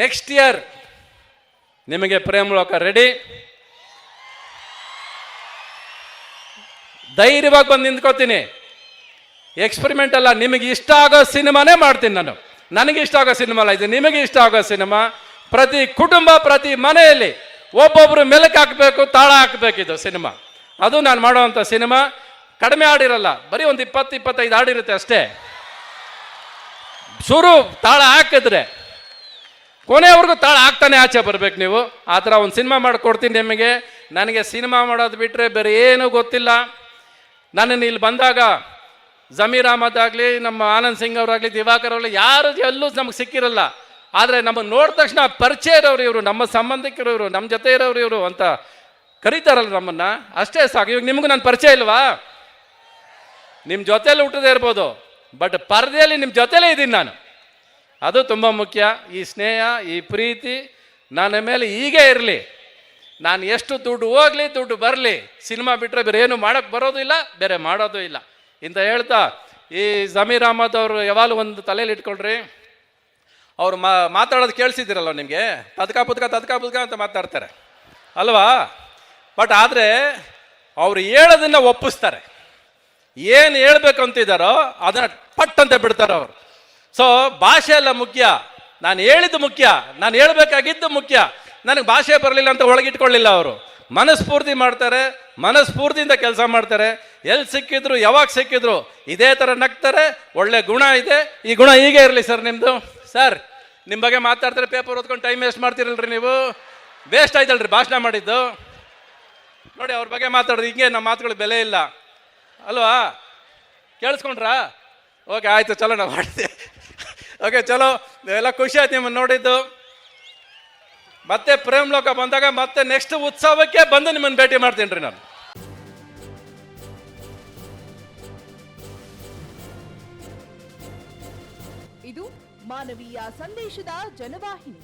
Next year ನಿಮಗೆ Premaloka ready ಧೈರ್ಯವಾಗಿ ಬಂದು ನಿಂತ್ಕೋತೀನಿ. ಎಕ್ಸ್ಪೆರಿಮೆಂಟ್ ಅಲ್ಲ, ನಿಮಗೆ ಇಷ್ಟ ಆಗೋ ಸಿನಿಮಾನೇ ಮಾಡ್ತೀನಿ ನಾನು. ನನಗೆ ಇಷ್ಟ ಆಗೋ ಸಿನಿಮಾ ಅಲ್ಲ ಇದು, ನಿಮಗೆ ಇಷ್ಟ ಆಗೋ ಸಿನಿಮಾ. ಪ್ರತಿ ಕುಟುಂಬ, ಪ್ರತಿ ಮನೆಯಲ್ಲಿ ಒಬ್ಬೊಬ್ರು ಮೆಲಕ್ ಹಾಕಬೇಕು, ತಾಳ ಹಾಕಬೇಕು ಇದು ಸಿನಿಮಾ. ಅದು ನಾನು ಮಾಡುವಂಥ ಸಿನಿಮಾ. ಕಡಿಮೆ ಹಾಡಿರಲ್ಲ, ಬರೀ ಒಂದು ಇಪ್ಪತ್ತು, ಇಪ್ಪತ್ತೈದು ಹಾಡಿರುತ್ತೆ ಅಷ್ಟೇ. ಸುರು ತಾಳ ಹಾಕಿದ್ರೆ ಕೊನೆವರೆಗೂ ತಾಳ ಆಗ್ತಾನೆ ಆಚೆ ಬರ್ಬೇಕು ನೀವು. ಆ ಥರ ಒಂದು ಸಿನಿಮಾ ಮಾಡಿಕೊಡ್ತೀನಿ ನಿಮಗೆ. ನನಗೆ ಸಿನಿಮಾ ಮಾಡೋದು ಬಿಟ್ಟರೆ ಬೇರೆ ಏನೂ ಗೊತ್ತಿಲ್ಲ. ನನ್ನನ್ನು ಇಲ್ಲಿ ಬಂದಾಗ ಜಮೀರ್ ಅಹಮದ್ ಆಗಲಿ, ನಮ್ಮ ಆನಂದ್ ಸಿಂಗ್ ಅವರಾಗಲಿ, ದಿವಾಕರ್ ಅವರಾಗಲಿ, ಯಾರು ಎಲ್ಲೂ ನಮಗೆ ಸಿಕ್ಕಿರಲ್ಲ. ಆದರೆ ನಮಗೆ ನೋಡಿದ ತಕ್ಷಣ ಪರಿಚಯ ಇರೋರು ಇವರು, ನಮ್ಮ ಸಂಬಂಧಿಕರು ಇವರು, ನಮ್ಮ ಜೊತೆ ಇರೋರು ಇವರು ಅಂತ ಕರೀತಾರಲ್ಲ ನಮ್ಮನ್ನು. ಅಷ್ಟೇ ಸಾಕು. ಇವಾಗ ನಿಮಗೂ ನನ್ನ ಪರಿಚಯ ಇಲ್ವಾ? ನಿಮ್ಮ ಜೊತೆಯಲ್ಲಿ ಹುಟ್ಟದೇ ಇರ್ಬೋದು. ಬಟ್ ಪರದೆಯಲ್ಲಿ ನಿಮ್ಮ ಜೊತೆಲೇ ಇದ್ದೀನಿ ನಾನು. ಅದು ತುಂಬ ಮುಖ್ಯ. ಈ ಸ್ನೇಹ, ಈ ಪ್ರೀತಿ ನನ್ನ ಮೇಲೆ ಹೀಗೆ ಇರಲಿ. ನಾನು ಎಷ್ಟು ದುಡ್ಡು ಹೋಗಲಿ, ದುಡ್ಡು ಬರಲಿ. ಸಿನಿಮಾ ಬಿಟ್ಟರೆ ಬೇರೆ ಏನು ಮಾಡೋಕ್ಕೆ ಬರೋದು ಇಲ್ಲ, ಬೇರೆ ಮಾಡೋದು ಇಲ್ಲ. ಇಂತ ಹೇಳ್ತಾ, ಈ ಜಮೀರ್ ಅಹಮದ್ ಅವರು ಯಾವಾಗಲೂ ಒಂದು ತಲೆಯಲ್ಲಿ ಇಟ್ಕೊಳ್ರಿ. ಅವ್ರು ಮಾ, ಮಾತಾಡೋದು ಕೇಳಿಸಿದ್ದೀರಲ್ಲ ನಿಮಗೆ? ತದ್ಕ ಪುದ್ಕ ತದ್ಕ ಪುದ್ಕ ಅಂತ ಮಾತಾಡ್ತಾರೆ. ಅಲ್ವಾ? ಬಟ್ ಆದರೆ ಅವರು ಹೇಳೋದನ್ನ ಒಪ್ಪಿಸ್ತಾರೆ. ಏನು ಹೇಳ್ಬೇಕು ಅಂತಿದ್ದಾರೋ ಅದನ್ನ ಪಟ್ ಅಂತ ಬಿಡ್ತಾರೆ ಅವರು. ಸೊ ಭಾಷೆ ಎಲ್ಲ ಮುಖ್ಯ. ನಾನು ಹೇಳಿದ್ದು ಮುಖ್ಯ. ನಾನು ಹೇಳ್ಬೇಕಾಗಿದ್ದು ಮುಖ್ಯ. ನನಗೆ ಭಾಷೆ ಬರಲಿಲ್ಲ ಅಂತ ಒಳಗಿಟ್ಕೊಳ್ಳಿಲ್ಲ ಅವರು. ಮನಸ್ಫೂರ್ತಿ ಮಾಡ್ತಾರೆ, ಮನಸ್ಫೂರ್ತಿಯಿಂದ ಕೆಲಸ ಮಾಡ್ತಾರೆ. ಎಲ್ಲಿ ಸಿಕ್ಕಿದ್ರು, ಯಾವಾಗ ಸಿಕ್ಕಿದ್ರು, ಇದೇ ಥರ ನಗ್ತಾರೆ. ಒಳ್ಳೆ ಗುಣ ಇದೆ. ಈ ಗುಣ ಹೀಗೆ ಇರಲಿ ಸರ್ ನಿಮ್ಮದು ಸರ್, ನಿಮ್ಮ ಬಗ್ಗೆ ಮಾತಾಡ್ತಾರೆ ಪೇಪರ್ ಓದ್ಕೊಂಡು ಟೈಮ್ ವೇಸ್ಟ್ ಮಾಡ್ತಿರಲ್ರಿ ನೀವು. ವೇಸ್ಟ್ ಆಯ್ತಲ್ರಿ ಭಾಷಣ ಮಾಡಿದ್ದು. ನೋಡಿ, ಅವ್ರ ಬಗ್ಗೆ ಮಾತಾಡೋದು, ಹಿಂಗೆ ನಮ್ಮ ಮಾತುಗಳು ಬೆಲೆ ಇಲ್ಲ. ಅಲ್ವಾ? ಕೇಳಿಸ್ಕೊಂಡ್ರಾ? ಓಕೆ ಆಯಿತು ಚಲೋ ನಾವು ಮಾಡ್ತೀವಿ. ಓಕೆ ಚಲೋ. ಎಲ್ಲ ಖುಷಿ ಆಯ್ತು ನಿಮ್ಮನ್ನು ನೋಡಿದ್ದು. ಮತ್ತೆ ಪ್ರೇಮ್ ಲೋಕ ಬಂದಾಗ ಮತ್ತೆ ನೆಕ್ಸ್ಟ್ ಉತ್ಸವಕ್ಕೆ ಬಂದು ನಿಮ್ಮನ್ನು ಭೇಟಿ ಮಾಡ್ತೀನಿ ರೀ ನಾನು. ಇದು ಮಾನವೀಯ ಸಂದೇಶದ ಜನವಾಹಿನಿ.